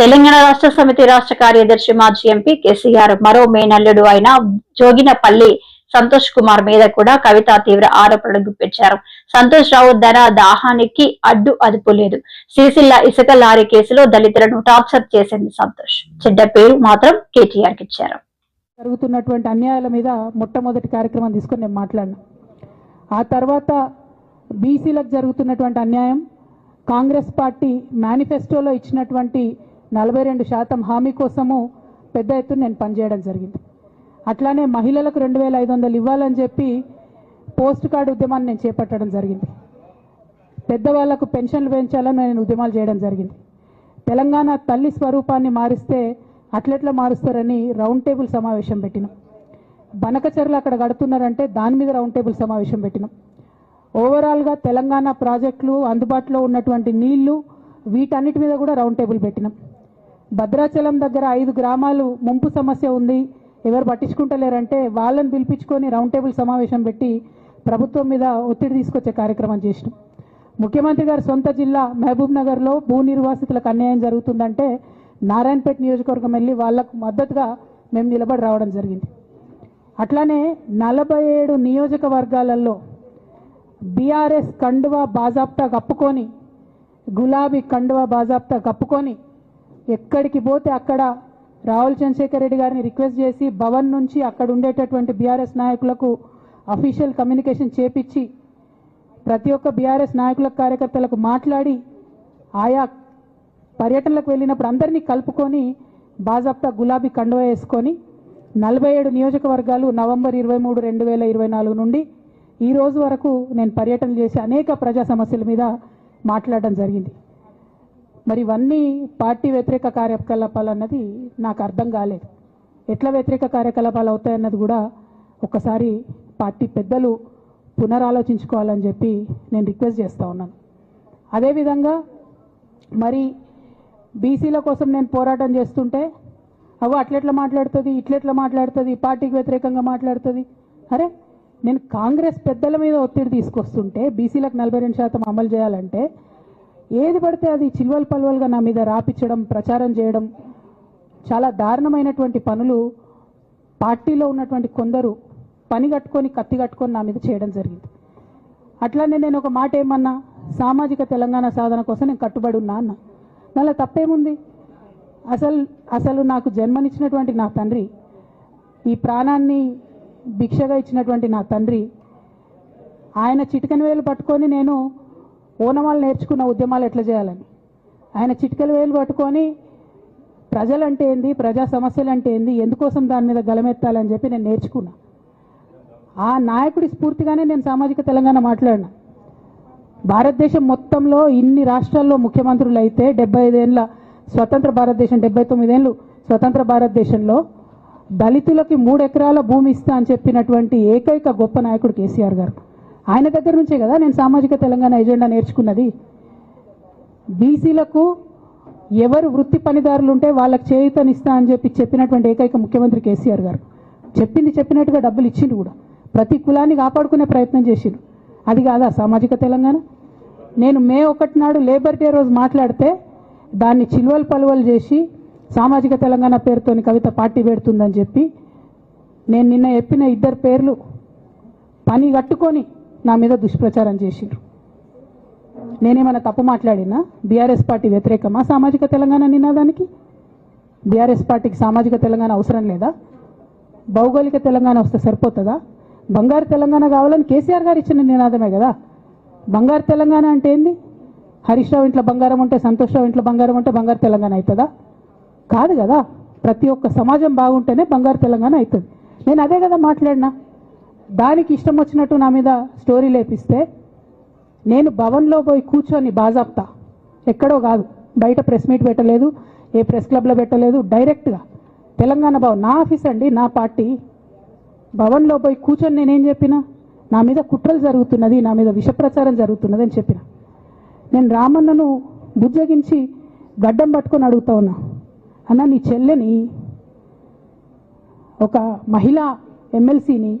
తెలంగాణ రాష్ట్ర సమితి రాష్ట్ర కార్యదర్శి మాజీ ఎంపీ కేసీఆర్ మరో మేనల్లుడు అయిన జోగినపల్లి సంతోష్ కుమార్ మీద కూడా కవిత తీవ్ర ఆరోపణలు గుప్పించారు. సంతోష్ రావు ధర దాహానికి అడ్డు అదుపు లేదు. సిరిసిల్ల ఇసుక లారీ కేసులో దళితులను టార్చర్ చేసింది సంతోష్. చెడ్డ పేరు మాత్రం కేటీఆర్కి ఇచ్చారు. జరుగుతున్నటువంటి అన్యాయాల మీద మొట్టమొదటి కార్యక్రమం తీసుకొని నేను మాట్లాడినా. ఆ తర్వాత బీసీలకు జరుగుతున్నటువంటి అన్యాయం కాంగ్రెస్ పార్టీ మేనిఫెస్టోలో ఇచ్చినటువంటి నలభై రెండు శాతం హామీ కోసము పెద్ద ఎత్తున నేను పనిచేయడం జరిగింది. అట్లానే మహిళలకు రెండు వేల ఐదు వందలు ఇవ్వాలని చెప్పి పోస్ట్ కార్డు ఉద్యమాన్ని నేను చేపట్టడం జరిగింది. పెద్దవాళ్ళకు పెన్షన్లు పెంచాలని నేను ఉద్యమాలు చేయడం జరిగింది. తెలంగాణ తల్లి స్వరూపాన్ని మారిస్తే అట్లెట్లా మారుస్తారని రౌండ్ టేబుల్ సమావేశం పెట్టినాం. బనకచర్లు అక్కడ కడుతున్నారంటే దాని మీద రౌండ్ టేబుల్ సమావేశం పెట్టినాం. ఓవరాల్గా తెలంగాణ ప్రాజెక్టులు అందుబాటులో ఉన్నటువంటి నీళ్ళు వీటన్నిటి మీద కూడా రౌండ్ టేబుల్ పెట్టినాం. భద్రాచలం దగ్గర ఐదు గ్రామాలు ముంపు సమస్య ఉంది. ఎవరు పట్టించుకుంటలేరంటే వాళ్ళని పిలిపించుకొని రౌండ్ టేబుల్ సమావేశం పెట్టి ప్రభుత్వం మీద ఒత్తిడి తీసుకొచ్చే కార్యక్రమం చేసినాం. ముఖ్యమంత్రి గారి సొంత జిల్లా మహబూబ్ నగర్లో భూ నిర్వాసితులకు అన్యాయం జరుగుతుందంటే నారాయణపేట నియోజకవర్గం వెళ్ళి వాళ్ళకు మద్దతుగా మేము నిలబడి రావడం జరిగింది. అట్లానే నలభై ఏడు నియోజకవర్గాలలో బీఆర్ఎస్ కండువా బాజాప్తా కప్పుకొని గులాబీ కండువా బాజాప్తా కప్పుకొని ఎక్కడికి పోతే అక్కడ రాహుల్ చంద్రశేఖర్ రెడ్డి గారిని రిక్వెస్ట్ చేసి భవన్ నుంచి అక్కడ ఉండేటటువంటి బీఆర్ఎస్ నాయకులకు అఫీషియల్ కమ్యూనికేషన్ చేపించి ప్రతి ఒక్క బీఆర్ఎస్ నాయకులకు కార్యకర్తలకు మాట్లాడి ఆయా పర్యటనలకు వెళ్ళినప్పుడు అందరినీ కలుపుకొని బాజాప్తా గులాబీ కండువ వేసుకొని నలభై ఏడు నియోజకవర్గాలు నవంబర్ ఇరవై మూడు రెండు వేల ఇరవై నాలుగు నుండి ఈ రోజు వరకు నేను పర్యటన చేసి అనేక ప్రజా సమస్యల మీద మాట్లాడడం జరిగింది. మరి ఇవన్నీ పార్టీ వ్యతిరేక కార్యకలాపాలు అన్నది నాకు అర్థం కాలేదు. ఎట్లా వ్యతిరేక కార్యకలాపాలు అవుతాయన్నది కూడా ఒకసారి పార్టీ పెద్దలు పునరాలోచించుకోవాలని చెప్పి నేను రిక్వెస్ట్ చేస్తూ ఉన్నాను. అదేవిధంగా మరి బీసీల కోసం నేను పోరాటం చేస్తుంటే అవు అట్లెట్లా మాట్లాడుతుంది ఇట్లెట్లా మాట్లాడుతుంది పార్టీకి వ్యతిరేకంగా మాట్లాడుతుంది? అరే నేను కాంగ్రెస్ పెద్దల మీద ఒత్తిడి తీసుకొస్తుంటే బీసీలకు నలభై రెండు శాతం అమలు చేయాలంటే ఏది పడితే అది చిల్వల్ పల్వల్గా నా మీద రాపించడం ప్రచారం చేయడం చాలా దారుణమైనటువంటి పనులు పార్టీలో ఉన్నటువంటి కొందరు పని కట్టుకొని కత్తి కట్టుకొని నా మీద చేయడం జరిగింది. అట్లానే నేను ఒక మాట ఏమన్నా సామాజిక తెలంగాణ సాధన కోసం నేను కట్టుబడి ఉన్నా అన్న. దానిలో తప్పేముంది? అసలు అసలు నాకు జన్మనిచ్చినటువంటి నా తండ్రి ఈ ప్రాణాన్ని భిక్షగా ఇచ్చినటువంటి నా తండ్రి ఆయన చిటికెన వేలు పట్టుకొని నేను ఓనమాలు నేర్చుకున్న ఉద్యమాలు ఎట్లా చేయాలని? ఆయన చిటికలు వేలు పట్టుకొని ప్రజలంటే ఏంది ప్రజా సమస్యలు అంటే ఏంది ఎందుకోసం దాని మీద గలమెత్తాలని చెప్పి నేను నేర్చుకున్నా. ఆ నాయకుడి స్ఫూర్తిగానే నేను సామాజిక తెలంగాణ మాట్లాడినా. భారతదేశం మొత్తంలో ఇన్ని రాష్ట్రాల్లో ముఖ్యమంత్రులు అయితే డెబ్బై ఐదేళ్ళ స్వతంత్ర భారతదేశం డెబ్బై తొమ్మిదేళ్ళు స్వతంత్ర భారతదేశంలో దళితులకి మూడు ఎకరాల భూమి ఇస్తా అని చెప్పినటువంటి ఏకైక గొప్ప నాయకుడు కేసీఆర్ గారు. ఆయన దగ్గర నుంచే కదా నేను సామాజిక తెలంగాణ ఎజెండా నేర్చుకున్నది. బీసీలకు ఎవరు వృత్తి పనిదారులు ఉంటే వాళ్ళకి చేయుతనిస్తా అని చెప్పి చెప్పినటువంటి ఏకైక ముఖ్యమంత్రి కేసీఆర్ గారు. చెప్పింది చెప్పినట్టుగా డబ్బులు ఇచ్చిండు కూడా. ప్రతి కులాన్ని కాపాడుకునే ప్రయత్నం చేసిండు అది కాదా సామాజిక తెలంగాణ? నేను మే ఒకటి నాడు లేబర్ డే రోజు మాట్లాడితే దాన్ని చిలువలు పలువలు చేసి సామాజిక తెలంగాణ పేరుతోని కవిత పార్టీ పెడుతుందని చెప్పి నేను నిన్న చెప్పిన ఇద్దరు పేర్లు పని కట్టుకొని నా మీద దుష్ప్రచారం చేసిండ్రు. నేనేమైనా తప్పు మాట్లాడినా? బీఆర్ఎస్ పార్టీ వ్యతిరేకమా? సామాజిక తెలంగాణ నినాదానికి? బీఆర్ఎస్ పార్టీకి సామాజిక తెలంగాణ అవసరం లేదా? భౌగోళిక తెలంగాణ వస్తే సరిపోతుందా? బంగారు తెలంగాణ కావాలని కేసీఆర్ గారు ఇచ్చిన నినాదమే కదా. బంగారు తెలంగాణ అంటే ఏంది? హరీష్ రావు ఇంట్లో బంగారం ఉంటే సంతోష్ రావు ఇంట్లో బంగారం ఉంటే బంగారు తెలంగాణ అవుతుందా? కాదు కదా. ప్రతి ఒక్క సమాజం బాగుంటేనే బంగారు తెలంగాణ అవుతుంది. నేను అదే కదా మాట్లాడినా. దానికి ఇష్టం వచ్చినట్టు నా మీద స్టోరీ లేపిస్తే నేను భవన్లో పోయి కూర్చొని బాజాప్తా. ఎక్కడో కాదు. బయట ప్రెస్ మీట్ పెట్టలేదు. ఏ ప్రెస్ క్లబ్లో పెట్టలేదు. డైరెక్ట్గా తెలంగాణ భవన్ నా ఆఫీస్ అండి నా పార్టీ. భవన్లో పోయి కూర్చొని నేనేం చెప్పిన? నా మీద కుట్రలు జరుగుతున్నది నా మీద విషప్రచారం జరుగుతున్నది అని చెప్పిన. నేను రామన్నను బుజ్జగించి గడ్డం పట్టుకొని అడుగుతా ఉన్నా. అన్న నీ చెల్లెని ఒక మహిళా ఎమ్మెల్సీని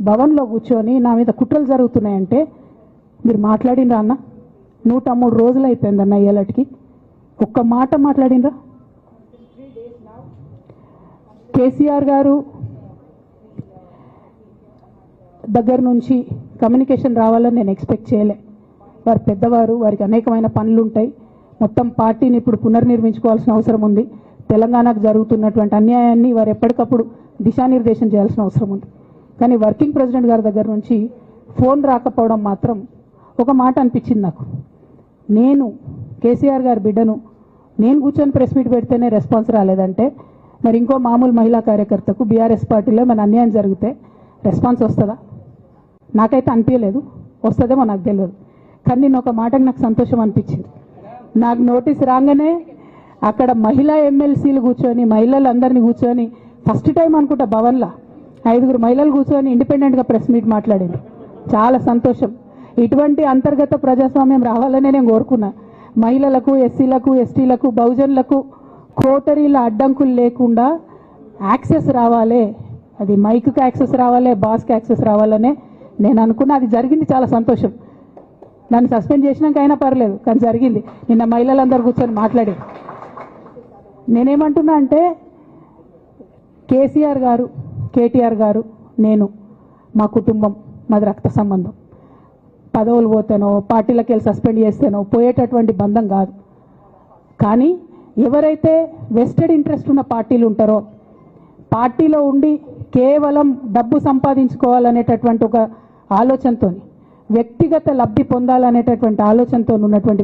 భవన్లో కూర్చొని నా మీద కుట్రలు జరుగుతున్నాయంటే మీరు మాట్లాడినరా అన్న? నూట మూడు రోజులు అయిపోయింది అన్న ఏలటికి ఒక్క మాట మాట్లాడినరా? కేసీఆర్ గారు దగ్గర నుంచి కమ్యూనికేషన్ రావాలని నేను ఎక్స్పెక్ట్ చేయలే. వారు పెద్దవారు వారికి అనేకమైన పనులు ఉంటాయి మొత్తం పార్టీని ఇప్పుడు పునర్నిర్మించుకోవాల్సిన అవసరం ఉంది. తెలంగాణకు జరుగుతున్నటువంటి అన్యాయాన్ని వారు ఎప్పటికప్పుడు దిశానిర్దేశం చేయాల్సిన అవసరం ఉంది. కానీ వర్కింగ్ ప్రెసిడెంట్ గారి దగ్గర నుంచి ఫోన్ రాకపోవడం మాత్రం ఒక మాట అనిపించింది నాకు. నేను కేసీఆర్ గారి బిడ్డను నేను కూర్చొని ప్రెస్ మీట్ పెడితేనే రెస్పాన్స్ రాలేదంటే మరి ఇంకో మామూలు మహిళా కార్యకర్తకు బీఆర్ఎస్ పార్టీలో మన అన్యాయం జరిగితే రెస్పాన్స్ వస్తుందా? నాకైతే అనిపించలేదు. వస్తుందేమో నాకు తెలియదు. కానీ నేను ఒక మాటకు నాకు సంతోషం అనిపించింది. నాకు నోటీస్ రాగానే అక్కడ మహిళా ఎమ్మెల్సీలు కూర్చొని మహిళలందరినీ కూర్చొని ఫస్ట్ టైం అనుకుంటా భవన్లో ఐదుగురు మహిళలు కూర్చొని ఇండిపెండెంట్గా ప్రెస్ మీట్ మాట్లాడింది. చాలా సంతోషం. ఇటువంటి అంతర్గత ప్రజాస్వామ్యం రావాలనే నేను కోరుకున్నా. మహిళలకు ఎస్సీలకు ఎస్టీలకు బహుజనులకు కోటరీల అడ్డంకులు లేకుండా యాక్సెస్ రావాలి. అది మైక్కి యాక్సెస్ రావాలి బాస్కి యాక్సెస్ రావాలనే నేను అనుకున్నా. అది జరిగింది చాలా సంతోషం. నన్ను సస్పెండ్ చేసినాక అయినా పర్లేదు కానీ జరిగింది. నిన్న మహిళలందరూ కూర్చొని మాట్లాడి నేనేమంటున్నా అంటే కేసీఆర్ గారు కేటీఆర్ గారు నేను మా కుటుంబం మాది రక్త సంబంధం. పదవులు పోతేనో పార్టీలకు వెళ్ళి సస్పెండ్ చేస్తేనో పోయేటటువంటి బంధం కాదు. కానీ ఎవరైతే వెస్టెడ్ ఇంట్రెస్ట్ ఉన్న పార్టీలు ఉంటారో పార్టీలో ఉండి కేవలం డబ్బు సంపాదించుకోవాలనేటటువంటి ఒక ఆలోచనతోని వ్యక్తిగత లబ్ధి పొందాలనేటటువంటి ఆలోచనతో ఉన్నటువంటి